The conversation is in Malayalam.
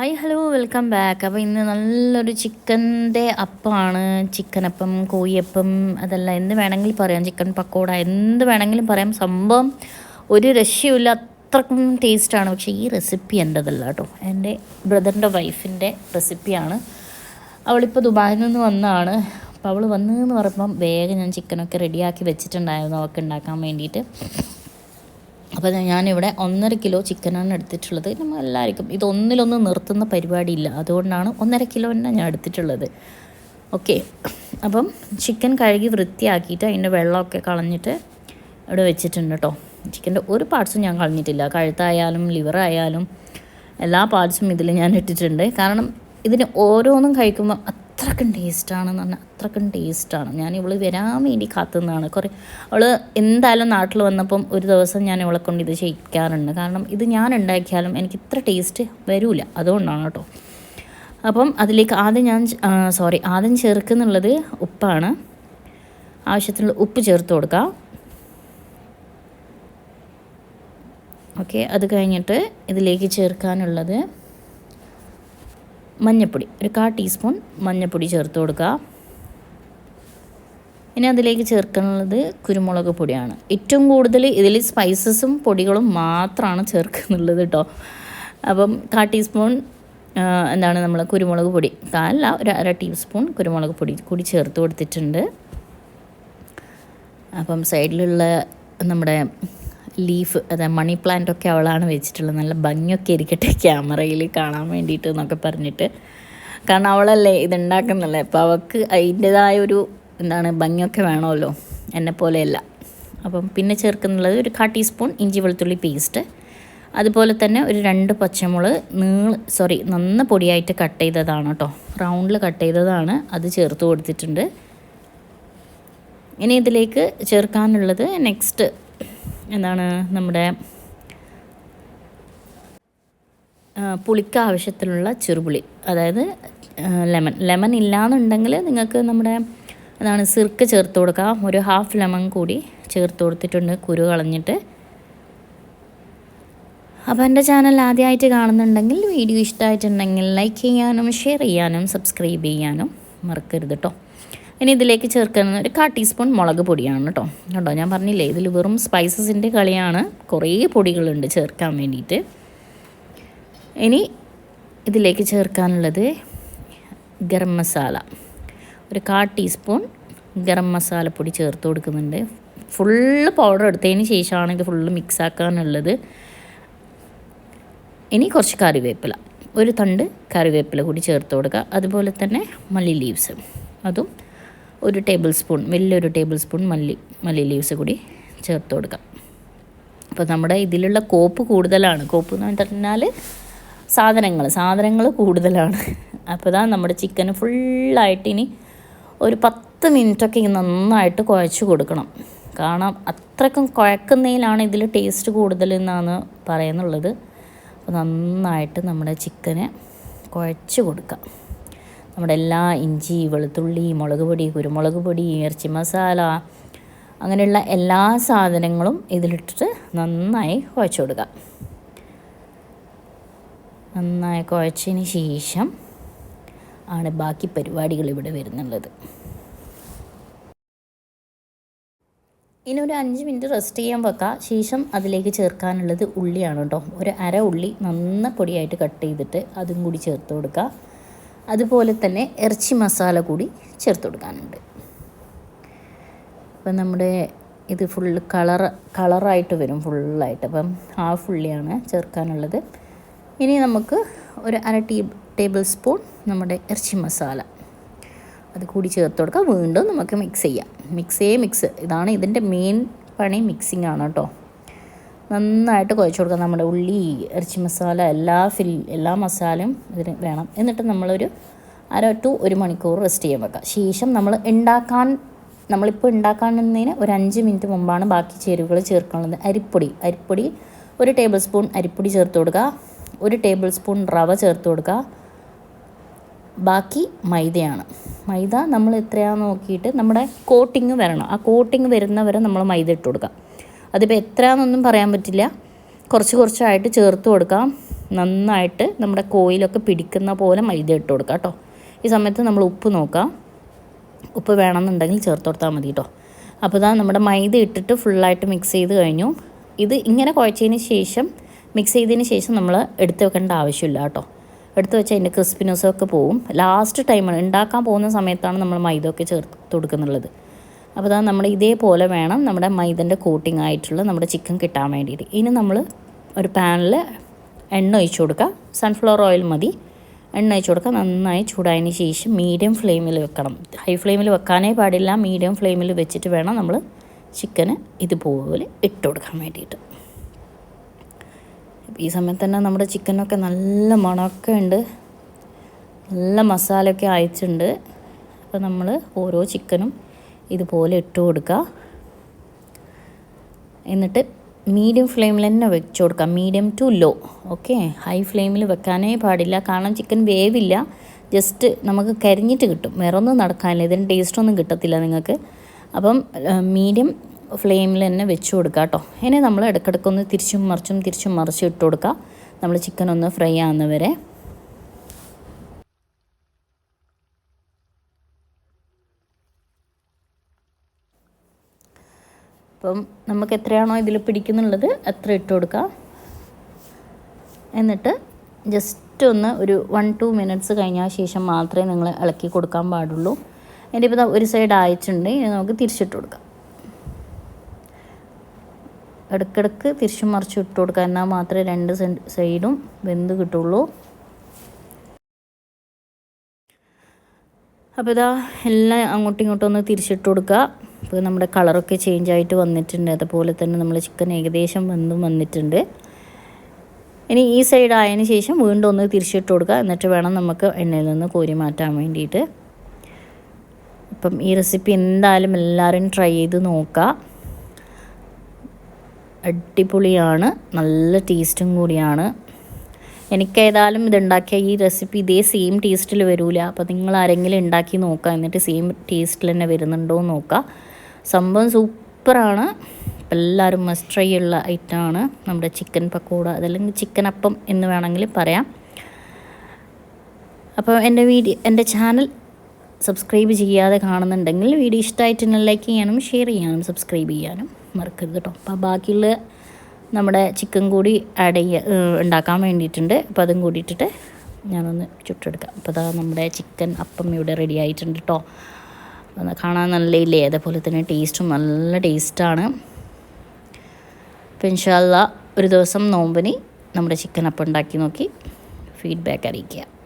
ഹായ് ഹലോ വെൽക്കം ബാക്ക് അപ്പോൾ ഇന്ന് നല്ലൊരു ചിക്കന്റെ അപ്പമാണ് ചിക്കനപ്പം കോഴിയപ്പം അതെല്ലാം എന്ത് വേണമെങ്കിലും പറയാം. ചിക്കൻ പക്കോട എന്ത് വേണമെങ്കിലും പറയാം. സംഭവം ഒരു രക്ഷയുമില്ല. അത്രക്കും ടേസ്റ്റാണ് പക്ഷേ ഈ റെസിപ്പി എന്റെതല്ല കേട്ടോ. എന്റെ ബ്രദറിന്റെ വൈഫിന്റെ റെസിപ്പിയാണ് അവളിപ്പോൾ ദുബായിൽ നിന്ന് വന്നതാണ് അപ്പോൾ അവൾ വന്നതെന്ന് പറയുമ്പം വേഗം ഞാൻ ചിക്കനൊക്കെ റെഡിയാക്കി വെച്ചിട്ടുണ്ടായിരുന്നു. അവൾക്ക് ഉണ്ടാക്കാൻ വേണ്ടിയിട്ട്. അപ്പോൾ ഞാനിവിടെ ഒന്നര കിലോ ചിക്കനാണ് എടുത്തിട്ടുള്ളത്. നമ്മൾ എല്ലാവർക്കും ഇത് ഒന്നിലൊന്ന് നിർത്തുന്ന പരിപാടിയില്ല. അതുകൊണ്ടാണ് ഒന്നര കിലോ തന്നെ ഞാൻ എടുത്തിട്ടുള്ളത്. ഓക്കെ. അപ്പം ചിക്കൻ കഴുകി വൃത്തിയാക്കിയിട്ട് അതിന്റെ വെള്ളമൊക്കെ കളഞ്ഞിട്ട് ഇവിടെ വെച്ചിട്ടുണ്ട് കേട്ടോ. ചിക്കന്റെ ഒരു പാർട്സും ഞാൻ കളഞ്ഞിട്ടില്ല. കഴുത്തായാലും ലിവറായാലും എല്ലാ പാർട്സും ഇതിൽ ഞാൻ ഇട്ടിട്ടുണ്ട്. കാരണം ഇതിന് ഓരോന്നും കഴിക്കുമ്പോൾ അത്രക്കും ടേസ്റ്റാണെന്ന് പറഞ്ഞാൽ അത്രക്കും ടേസ്റ്റാണ്. ഞാൻ ഇവൾ വരാൻ വേണ്ടി കാത്തുനിന്നാണ് കുറേ അവൾ എന്തായാലും നാട്ടിൽ വന്നപ്പം ഒരു ദിവസം ഞാൻ ഇവളെ കൊണ്ട് ഇത് ചെയ്യിക്കാറുണ്ട്. കാരണം ഇത് ഞാൻ ഉണ്ടാക്കിയാലും എനിക്ക് ഇത്ര ടേസ്റ്റ് വരില്ല അതുകൊണ്ടാണ് കേട്ടോ. അപ്പം അതിലേക്ക് ആദ്യം ഞാൻ സോറി ആദ്യം ചേർക്കുന്നുള്ളത് ഉപ്പാണ്. ആവശ്യത്തിനുള്ള ഉപ്പ് ചേർത്ത് കൊടുക്കാം. ഓക്കെ അത് കഴിഞ്ഞിട്ട് ഇതിലേക്ക് ചേർക്കാനുള്ളത് മഞ്ഞൾപ്പൊടി ഒരു കാ ടീസ്പൂൺ മഞ്ഞൾപ്പൊടി ചേർത്ത് കൊടുക്കുക. ഇനി അതിലേക്ക് ചേർക്കുന്നത് കുരുമുളക് പൊടിയാണ്. ഏറ്റവും കൂടുതൽ ഇതിൽ സ്പൈസസും പൊടികളും മാത്രമാണ് ചേർക്കുന്നുള്ളത് കേട്ടോ അപ്പം കാ ടീസ്പൂൺ എന്താണ് നമ്മൾ കുരുമുളക് പൊടി കാലല്ല ഒരു അര ടീസ്പൂൺ കുരുമുളക് പൊടി കൂടി ചേർത്ത് കൊടുത്തിട്ടുണ്ട്. അപ്പം സൈഡിലുള്ള നമ്മുടെ ലീഫ് അതായത് മണി പ്ലാന്റ് ഒക്കെ അവളാണ് വെച്ചിട്ടുള്ളത്. നല്ല ഭംഗിയൊക്കെ ഇരിക്കട്ടെ ക്യാമറയിൽ കാണാൻ വേണ്ടിയിട്ട് എന്നൊക്കെ പറഞ്ഞിട്ട്. കാരണം അവളല്ലേ ഇതുണ്ടാക്കുന്നല്ലേ? അപ്പോൾ അവൾക്ക് അതിന്റെതായ ഒരു എന്താണ് ഭംഗിയൊക്കെ വേണമല്ലോ എന്നെ പോലെയല്ല. അപ്പം പിന്നെ ചേർക്കുന്നുള്ളത് ഒരു കാ ടീസ്പൂൺ ഇഞ്ചി വെളുത്തുള്ളി പേസ്റ്റ്. അതുപോലെ തന്നെ ഒരു രണ്ട് പച്ചമുളക് നീൾ സോറി നന്ന പൊടിയായിട്ട് കട്ട് ചെയ്തതാണ് കേട്ടോ. റൗണ്ടിൽ കട്ട് ചെയ്തതാണ്. അത് ചേർത്ത് കൊടുത്തിട്ടുണ്ട്. ഇനി ഇതിലേക്ക് ചേർക്കാനുള്ളത് നെക്സ്റ്റ് എന്താണ് നമ്മുടെ പുളിക്ക് ആവശ്യത്തിലുള്ള ചെറുപുളി. അതായത് ലെമൺ. ലെമൺ ഇല്ലാന്നുണ്ടെങ്കിൽ നിങ്ങൾക്ക് നമ്മുടെ അതാണ് സിർക്ക് ചേർത്ത് കൊടുക്കാം. ഒരു ഹാഫ് ലെമൺ കൂടി ചേർത്ത് കൊടുത്തിട്ടുണ്ട് കുരു കളഞ്ഞിട്ട്. അപ്പോൾ എന്റെ ചാനൽ ആദ്യമായിട്ട് കാണുന്നുണ്ടെങ്കിൽ വീഡിയോ ഇഷ്ടമായിട്ടുണ്ടെങ്കിൽ ലൈക്ക് ചെയ്യാനും ഷെയർ ചെയ്യാനും സബ്സ്ക്രൈബ് ചെയ്യാനും മറക്കരുത് കേട്ടോ ഇനി ഇതിലേക്ക് ചേർക്കുന്ന ഒരു കാ ടീസ്പൂൺ മുളക് പൊടിയാണ് കേട്ടോ. കേട്ടോ ഞാൻ പറഞ്ഞില്ലേ ഇതിൽ വെറും സ്പൈസസിന്റെ കളിയാണ്. കുറേ പൊടികളുണ്ട് ചേർക്കാൻ വേണ്ടിയിട്ട്. ഇനി ഇതിലേക്ക് ചേർക്കാനുള്ളത് ഗരം മസാല. ഒരു കാ ടീസ്പൂൺ ഗരം മസാലപ്പൊടി ചേർത്ത് കൊടുക്കുന്നുണ്ട്. ഫുള്ള് പൗഡർ എടുത്തതിന് ശേഷമാണ് ഇത് ഫുള്ള് മിക്സ് ആക്കാനുള്ളത്. ഇനി കുറച്ച് കറിവേപ്പില. ഒരു തണ്ട് കറിവേപ്പില കൂടി ചേർത്ത് കൊടുക്കുക. അതുപോലെ തന്നെ മല്ലി ലീവ്സ് അതും ഒരു ടേബിൾ സ്പൂൺ വലിയൊരു ടേബിൾ സ്പൂൺ മല്ലി മല്ലി ലീവ്സ് കൂടി ചേർത്ത് കൊടുക്കാം. അപ്പോൾ നമ്മുടെ ഇതിലുള്ള കോപ്പ് കൂടുതലാണ്. കോപ്പ് എന്ന് പറഞ്ഞാൽ സാധനങ്ങൾ സാധനങ്ങൾ കൂടുതലാണ്. അപ്പോൾ ഇതാ നമ്മുടെ ചിക്കൻ ഫുള്ളായിട്ട് ഇനി ഒരു പത്ത് മിനിറ്റൊക്കെ നന്നായിട്ട് കുഴച്ച് കൊടുക്കണം. കാരണം അത്രക്കും കുഴക്കുന്നതിലാണ് ഇതിൽ ടേസ്റ്റ് കൂടുതൽ എന്നാണ് പറയുന്നുള്ളത്. അപ്പോൾ നന്നായിട്ട് നമ്മുടെ ചിക്കനെ കുഴച്ച് കൊടുക്കാം. നമ്മുടെ എല്ലാ ഇഞ്ചി വെളുത്തുള്ളി മുളക് പൊടി കുരുമുളക് പൊടി ഇറച്ചി മസാല അങ്ങനെയുള്ള എല്ലാ സാധനങ്ങളും ഇതിലിട്ടിട്ട് നന്നായി കുഴച്ച് കൊടുക്കുക നന്നായി കുഴച്ചതിന് ശേഷം ആണ് ബാക്കി പരിപാടികൾ ഇവിടെ വരുന്നുള്ളത്. ഇനി ഒരു അഞ്ച് മിനിറ്റ് റെസ്റ്റ് ചെയ്യാൻ വെക്കാം. ശേഷം അതിലേക്ക് ചേർക്കാനുള്ളത് ഉള്ളിയാണ് കേട്ടോ. ഒരു അര ഉള്ളി നന്ന പൊടിയായിട്ട് കട്ട് ചെയ്തിട്ട് അതും കൂടി ചേർത്ത് കൊടുക്കുക. അതുപോലെ തന്നെ ഇറച്ചി മസാല കൂടി ചേർത്ത് കൊടുക്കാനുണ്ട്. അപ്പം നമ്മുടെ ഇത് ഫുൾ കളർ കളറായിട്ട് വരും ഫുള്ളായിട്ട് അപ്പം ഹാഫ് ഉള്ളിയാണ് ചേർക്കാനുള്ളത്. ഇനി നമുക്ക് ഒരു അര ടീ ടേബിൾ സ്പൂൺ നമ്മുടെ ഇറച്ചി മസാല. അത് കൂടി ചേർത്ത് കൊടുക്കാം. വീണ്ടും നമുക്ക് മിക്സ് ചെയ്യാം. മിക്സേ മിക്സ് ഇതാണ് ഇതിന്റെ മെയിൻ പണി മിക്സിംഗ് ആണ് കേട്ടോ. നന്നായിട്ട് കുഴച്ച് കൊടുക്കാം. നമ്മുടെ ഉള്ളി ഇറച്ചി മസാല എല്ലാ ഫിൽ എല്ലാ മസാലയും ഇതിന് വേണം. എന്നിട്ട് നമ്മളൊരു അര ടു ഒരു മണിക്കൂർ റെസ്റ്റ് ചെയ്യാൻ വെക്കാം. ശേഷം നമ്മൾ ഉണ്ടാക്കാൻ നമ്മളിപ്പോൾ ഉണ്ടാക്കാനുന്നതിന് ഒരു അഞ്ച് മിനിറ്റ് മുമ്പാണ് ബാക്കി ചേരുവകൾ ചേർക്കുന്നത്. അരിപ്പൊടി അരിപ്പൊടി ഒരു ടേബിൾ സ്പൂൺ അരിപ്പൊടി ചേർത്ത് കൊടുക്കുക. ഒരു ടേബിൾ സ്പൂൺ റവ ചേർത്ത് കൊടുക്കുക. ബാക്കി മൈദയാണ്. മൈദ നമ്മൾ എത്രയാണെന്ന് നോക്കിയിട്ട് നമ്മുടെ കോട്ടിങ് വരണം. ആ കോട്ടിങ് വരുന്നവരെ നമ്മൾ മൈദ ഇട്ട് കൊടുക്കുക. അതിപ്പോൾ എത്രയാണെന്നൊന്നും പറയാൻ പറ്റില്ല. കുറച്ച് കുറച്ചായിട്ട് ചേർത്ത് കൊടുക്കാം. നന്നായിട്ട് നമ്മുടെ കോയിലൊക്കെ പിടിക്കുന്ന പോലെ മൈദ ഇട്ട് കൊടുക്കുക കേട്ടോ. ഈ സമയത്ത് നമ്മൾ ഉപ്പ് നോക്കാം. ഉപ്പ് വേണമെന്നുണ്ടെങ്കിൽ ചേർത്ത് കൊടുത്താൽ മതി കേട്ടോ. അപ്പോൾ ഇതാ നമ്മുടെ മൈദ ഇട്ടിട്ട് ഫുള്ളായിട്ട് മിക്സ് ചെയ്ത് കഴിഞ്ഞു. ഇത് ഇങ്ങനെ കുഴച്ചതിന് ശേഷം മിക്സ് ചെയ്തതിന് ശേഷം നമ്മൾ എടുത്ത് വെക്കേണ്ട ആവശ്യമില്ല കേട്ടോ. എടുത്ത് വെച്ചാൽ അതിന്റെ ക്രിസ്പിനെസ്സൊക്കെ പോവും. ലാസ്റ്റ് ടൈമാണ് ഉണ്ടാക്കാൻ പോകുന്ന സമയത്താണ് നമ്മൾ മൈദ ഒക്കെ ചേർത്ത് കൊടുക്കുന്നുള്ളത്. അപ്പോൾ അതാ നമ്മൾ ഇതേപോലെ വേണം നമ്മുടെ മൈദന്റെ കോട്ടിംഗ് ആയിട്ടുള്ള നമ്മുടെ ചിക്കൻ കിട്ടാൻ വേണ്ടിയിട്ട്. ഇനി നമ്മൾ ഒരു പാനിൽ എണ്ണ ഒഴിച്ച് കൊടുക്കുക. സൺഫ്ലവർ ഓയിൽ മതി. എണ്ണ ഒഴിച്ച് കൊടുക്കുക. നന്നായി ചൂടായതിന് ശേഷം മീഡിയം ഫ്ലെയിമിൽ വെക്കണം. ഹൈ ഫ്ലെയിമിൽ വെക്കാനേ പാടില്ല. മീഡിയം ഫ്ലെയിമിൽ വെച്ചിട്ട് വേണം നമ്മൾ ചിക്കന് ഇതുപോലെ ഇട്ട് കൊടുക്കാൻ വേണ്ടിയിട്ട്. ഈ സമയത്ത് തന്നെ നമ്മുടെ ചിക്കനൊക്കെ നല്ല മണമൊക്കെ ഉണ്ട്. നല്ല മസാലയൊക്കെ അയച്ചിട്ടുണ്ട്. അപ്പോൾ നമ്മൾ ഓരോ ചിക്കനും ഇതുപോലെ ഇട്ട് കൊടുക്കുക. എന്നിട്ട് മീഡിയം ഫ്ലെയിമിൽ തന്നെ വെച്ച് കൊടുക്കുക. Medium to low okay high ഫ്ലെയിമിൽ വെക്കാനേ പാടില്ല. കാരണം ചിക്കൻ വേവില്ല. ജസ്റ്റ് നമുക്ക് കരിഞ്ഞിട്ട് കിട്ടും. വേറെ ഒന്നും നടക്കാനില്ല. ഇതിന് ടേസ്റ്റൊന്നും കിട്ടത്തില്ല നിങ്ങൾക്ക്. അപ്പം മീഡിയം ഫ്ലെയിമിൽ തന്നെ വെച്ച് കൊടുക്കുക കേട്ടോ. ഇനി നമ്മൾ ഇടയ്ക്കിടയ്ക്കൊന്ന് തിരിച്ചും മറിച്ചും തിരിച്ചും മറിച്ചും ഇട്ട് കൊടുക്കുക. നമ്മൾ ചിക്കൻ ഒന്ന് ഫ്രൈ ആകുന്നവരെ അപ്പം നമുക്ക് എത്രയാണോ ഇതിൽ പിടിക്കുന്നുള്ളത് അത്ര ഇട്ട് കൊടുക്കുക എന്നിട്ട് ജസ്റ്റ് ഒന്ന് ഒരു വൺ ടു മിനിറ്റ്സ് കഴിഞ്ഞ ശേഷം മാത്രമേ നിങ്ങൾ ഇളക്കി കൊടുക്കാൻ പാടുള്ളൂ. എന്റെ ഇപ്പോൾ ഒരു സൈഡ് അയച്ചിട്ടുണ്ട് ഇനി നമുക്ക് തിരിച്ചിട്ട് കൊടുക്കാം. ഇടയ്ക്കിടയ്ക്ക് തിരിച്ചും മറിച്ച് ഇട്ട് കൊടുക്കുക എന്നാൽ മാത്രമേ രണ്ട് സൈഡും വെന്ത് കിട്ടുള്ളൂ. അപ്പോൾ ഇതാ എല്ലാം അങ്ങോട്ടും ഇങ്ങോട്ടും ഒന്ന് തിരിച്ചിട്ട് കൊടുക്കുക. അപ്പോൾ നമ്മുടെ കളറൊക്കെ ചേഞ്ച് ആയിട്ട് വന്നിട്ടുണ്ട്. അതുപോലെ തന്നെ നമ്മൾ ചിക്കൻ ഏകദേശം വെന്തും വന്നിട്ടുണ്ട്. ഇനി ഈ സൈഡ് ആയതിന് ശേഷം വീണ്ടും ഒന്ന് തിരിച്ചിട്ട് കൊടുക്കുക. എന്നിട്ട് വേണം നമുക്ക് എണ്ണയിൽ നിന്ന് കോരി മാറ്റാൻ വേണ്ടിയിട്ട്. അപ്പം ഈ റെസിപ്പി എന്തായാലും എല്ലാവരും ട്രൈ ചെയ്ത് നോക്കുക. അടിപൊളിയാണ്. നല്ല ടേസ്റ്റും കൂടിയാണ്. എനിക്ക് ഏതായാലും ഇതുണ്ടാക്കിയ ഈ റെസിപ്പി ഇതേ സെയിം ടേസ്റ്റിൽ വരില്ല അപ്പോൾ നിങ്ങൾ ആരെങ്കിലും ഉണ്ടാക്കി നോക്കുക. എന്നിട്ട് സെയിം ടേസ്റ്റിൽ തന്നെ വരുന്നുണ്ടോ എന്ന് നോക്കുക. സംഭവം സൂപ്പറാണ്. എല്ലാവരും മസ്റ്റ് ട്രൈ ഉള്ള ഐറ്റമാണ് നമ്മുടെ ചിക്കൻ പക്കോട അതല്ലെങ്കിൽ ചിക്കൻ അപ്പം എന്ന് വേണമെങ്കിൽ പറയാം. അപ്പോൾ എന്റെ വീഡിയോ എന്റെ ചാനൽ സബ്സ്ക്രൈബ് ചെയ്യാതെ കാണുന്നുണ്ടെങ്കിൽ വീഡിയോ ഇഷ്ടമായിട്ടുള്ള ലൈക്ക് ചെയ്യാനും ഷെയർ ചെയ്യാനും സബ്സ്ക്രൈബ് ചെയ്യാനും മറക്കരുത് കേട്ടോ. അപ്പോൾ ബാക്കിയുള്ള നമ്മുടെ ചിക്കൻ കൂടി ആഡ് ചെയ്യുക ഉണ്ടാക്കാൻ വേണ്ടിയിട്ടുണ്ട്. അപ്പോൾ അതും കൂടിയിട്ടിട്ട് ഞാനൊന്ന് ചുട്ടെടുക്കാം. അപ്പോൾ അതാ നമ്മുടെ ചിക്കൻ അപ്പം ഇവിടെ റെഡി ആയിട്ടുണ്ട് കേട്ടോ. കാണാൻ നല്ല ഇല്ലേ? അതേപോലെ തന്നെ ടേസ്റ്റും നല്ല ടേസ്റ്റാണ്. അപ്പം ഇൻഷാല്ല ഒരു ദിവസം നോമ്പിന് നമ്മുടെ ചിക്കൻ അപ്പം ഉണ്ടാക്കി നോക്കി ഫീഡ്ബാക്ക് അറിയിക്കുക.